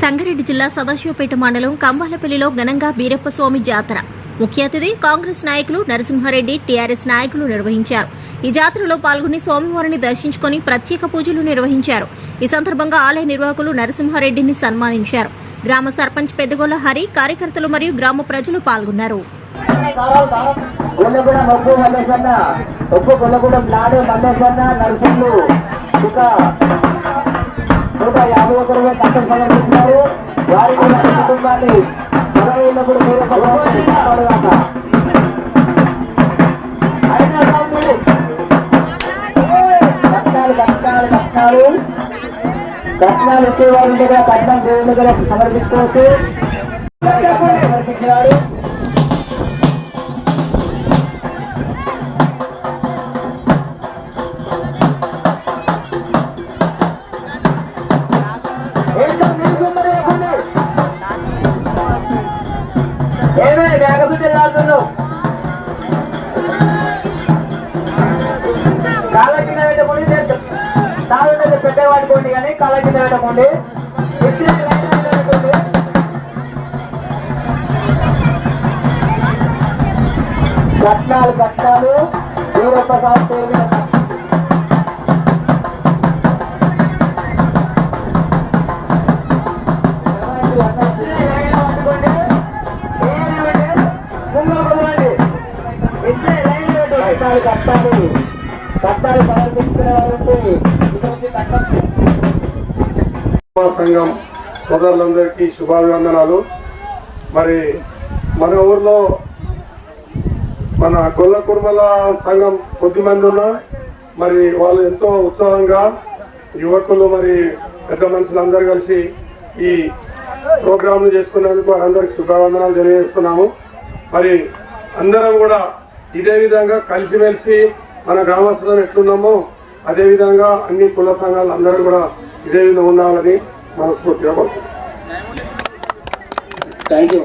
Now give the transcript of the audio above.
సంగారెడ్డి జిల్లా సదాశివపేట మండలం కంబాలపల్లిలో ఘనంగా బీరప్ప స్వామి జాతర. ముఖ్య అతిథి కాంగ్రెస్ నాయకులు నరసింహారెడ్డి టీఆర్ఎస్ నాయకులు నిర్వహించారు. ఈ జాతరలో పాల్గొని స్వామివారిని దర్శించుకొని ప్రత్యేక పూజలు నిర్వహించారు. ఈ సందర్భంగా ఆలయ నిర్వాహకులు నరసింహారెడ్డిని సన్మానించారు. గ్రామ సర్పంచ్ పెద్దగోల హరి కార్యకర్తలు మరియు గ్రామ ప్రజలు పాల్గొన్నారు. నరసింహులు. ఒక్క రూపాయలు వారి కూడా కుటుంబాన్ని కాపాడుగాక అయినా కట్నాలు కట్నాలు కట్నాలు కట్నాలు ఇచ్చేవారు కట్నం దేవుని దగ్గర సమర్పించుకోవచ్చు తాగుంటే పెట్టేవాడుకోండి కానీ కాళ్ళ కింద కట్నాలు కట్నాలు వీరప్ప కట్టాలి. పేరు మీద కట్టాలు సమర్పించుకునే సంఘం సోదరులందరికీ శుభాభివందనాలు. మరి మన ఊర్లో మన గొల్ల కుర్మల సంఘం కొద్ది మంది ఉన్నా మరి వాళ్ళు ఎంతో ఉత్సాహంగా యువకులు మరి పెద్ద మనుషులు అందరు కలిసి ఈ ప్రోగ్రాంలు చేసుకున్నందుకు వారందరికి శుభావందనాలు తెలియజేస్తున్నాము. మరి అందరం కూడా ఇదే విధంగా కలిసిమెలిసి మన గ్రామస్తులను ఎట్లున్నామో అదేవిధంగా అన్ని కుల సంఘాలు అందరూ కూడా ఇదే విధంగా ఉండాలని మనస్ఫూర్తిగా కోరుతున్నాం థ్యాంక్ యూ